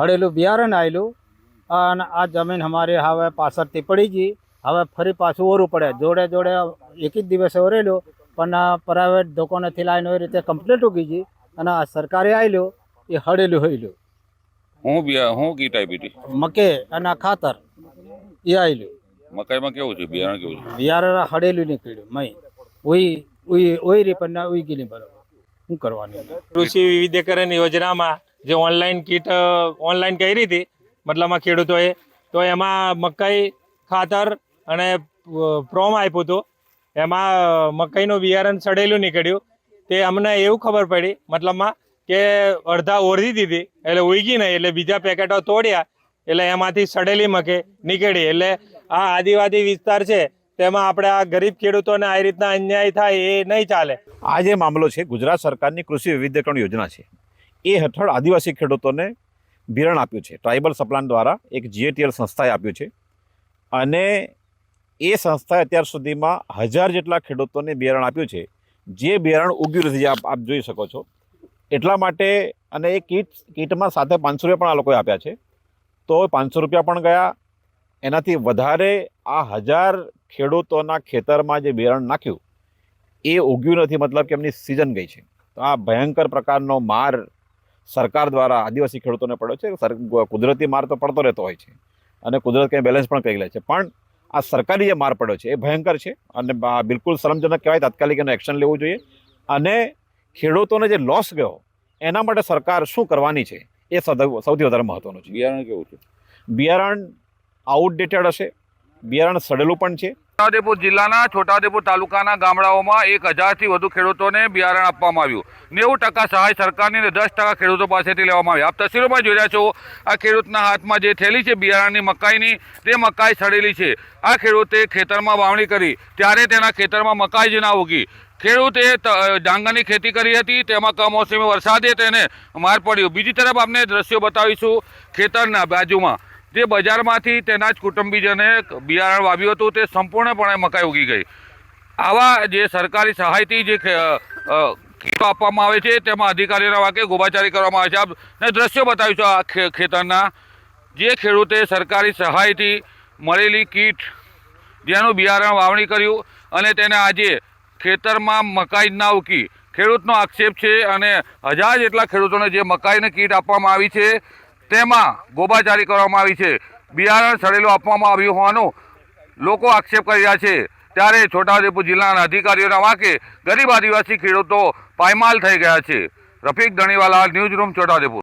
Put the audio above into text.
હળેલું બિયારણ આવેલું અને આ જમીન અમારી હવે પાછળથી પડી ગઈ. હવે ફરી પાછું ઓરું પડે. જોડે જોડે એક જ દિવસે ઓરેલું પણ પ્રાઇવેટ દુકાનેથી લાવીને એ રીતે કમ્પ્લીટ ઉગી ગઈ. અને આ સરકારે આવેલું એ હળેલું હોયેલું હું બિયા હું કી ટાઈપ હતી મકે અને આ ખાતર એ આવેલું મકાઈમાં કેવું છે? બિયારણ કેવું છે? બિયારણ હળેલું નીકળ્યું મય. ઉઈ ઉઈ ઓયરી પણ ના ઉઈ ગયેલી બરાબર. શું કરવાનું? કૃષિ વિવિધીકરણ યોજનામાં જે ઓનલાઈન કીટ ઓનલાઈન કરી હતી મતલબમાં ખેડૂતોએ, તો એમાં મકાઈ, ખાતર અને પ્રોમ આપ્યું હતું. એમાં મકાઈનું બિયારણ સડેલું નીકળ્યું. તે અમને એવું ખબર પડી, મતલબમાં કે અડધા ઓરધી દીધી, એટલે ઉગી નહીં, એટલે બીજા પેકેટો તોડ્યા, એટલે એમાંથી સડેલી મકે નીકળી. એટલે આ આદિવાસી વિસ્તાર છે, તેમાં આપણે આ ગરીબ ખેડૂતોને આ રીતના અન્યાય થાય એ નહીં ચાલે. આ જે મામલો છે, ગુજરાત સરકારની કૃષિ વૈવિધ્યકરણ યોજના છે. એ હેઠળ આદિવાસી ખેડૂતોને બિરણ આપ્યું છે. ટ્રાઇબલ સપ્લાન દ્વારા એક જીએટીએલ સંસ્થાએ આપ્યું છે. અને એ સંસ્થાએ અત્યાર સુધીમાં હજાર જેટલા ખેડૂતોને બિયારણ આપ્યું છે. જે બિયારણ ઉગ્યું નથી આપ આપ જોઈ શકો છો. એટલા માટે અને એ કીટ, કીટમાં સાથે પાંચસો રૂપિયા પણ આ લોકોએ આપ્યા છે. તો પાંચસો રૂપિયા પણ ગયા. એનાથી વધારે આ હજાર ખેડૂતોના ખેતરમાં જે બિયારણ નાખ્યું, એ ઉગ્યું નથી. મતલબ કે એમની સિઝન ગઈ છે. તો આ ભયંકર પ્રકારનો માર સરકાર દ્વારા આદિવાસી ખેડૂતોને પડ્યો છે. કુદરતી માર તો પડતો રહેતો હોય છે અને કુદરત કંઈ બેલેન્સ પણ કરી લે છે. પણ આ સરકારી જે માર પડ્યો છે એ ભયંકર છે અને બિલકુલ શરમજનક કહેવાય તાત્કાલિક એનું એક્શન લેવું જોઈએ. અને ખેડૂતોને જે લોસ ગયો એના માટે સરકાર શું કરવાની છે એ સૌથી સૌથી વધારે મહત્ત્વનું છે. બિયારણ કેવું છે? બિયારણ આઉટડેટેડ હશે. બિયારણ સડેલું પણ છે. છોટાઉદેપુર જિલ્લાના છોટાઉદેપુર તાલુકાના ગામડાઓમાં એક હજારથી વધુ ખેડૂતોને બિયારણ આપવામાં આવ્યું. નેવું ટકા સહાય સરકારની અને દસ ટકા ખેડૂતો પાસેથી લેવામાં આવી. આપ તસવીરોમાં જોઈ રહ્યા છો, આ ખેડૂતના હાથમાં જે થેલી છે, બિયારણની મકાઈની, તે મકાઈ સડેલી છે. આ ખેડૂતે ખેતરમાં વાવણી કરી. ત્યારે તેના ખેતરમાં મકાઈ જ ના ઉગી. ખેડૂતે ડાંગરની ખેતી કરી હતી, તેમાં કમોસમી વરસાદે તેને માર પડ્યો. બીજી તરફ આપણે દ્રશ્યો બતાવીશું ખેતરના બાજુમાં. જે બજારમાંથી તેના જ કુટુંબીજને બિયારણ વાવ્યું હતું, તે સંપૂર્ણપણે મકાઈ ઉગી ગઈ. આવા જે સરકારી સહાયથી જે કીટો આપવામાં આવે છે, તેમાં અધિકારીઓના વાંકે ગોબાચારી કરવામાં આવે છે. આપને દ્રશ્યો બતાવ્યું છે આ ખેતરના. જે ખેડૂતે સરકારી સહાયથી મળેલી કીટ, જેનું બિયારણ વાવણી કર્યું અને તેને આજે ખેતરમાં મકાઈ ના ઉકી ખેડૂતનો આક્ષેપ છે અને હજાર જેટલા ખેડૂતોને જે મકાઈને કીટ આપવામાં આવી છે તેમાં ગોબાચારી કરવામાં આવી છે. બિયારણ સડેલો આપવામાં આવ્યું હોવાનું લોકો આક્ષેપ કરી રહ્યા છે. ત્યારે છોટાઉદેપુર જિલ્લાના અધિકારીઓના વાકે ગરીબ આદિવાસી ખેડૂતો પાયમાલ થઈ ગયા છે. Rafiq Dhaniwala news room, Chhota Udepur.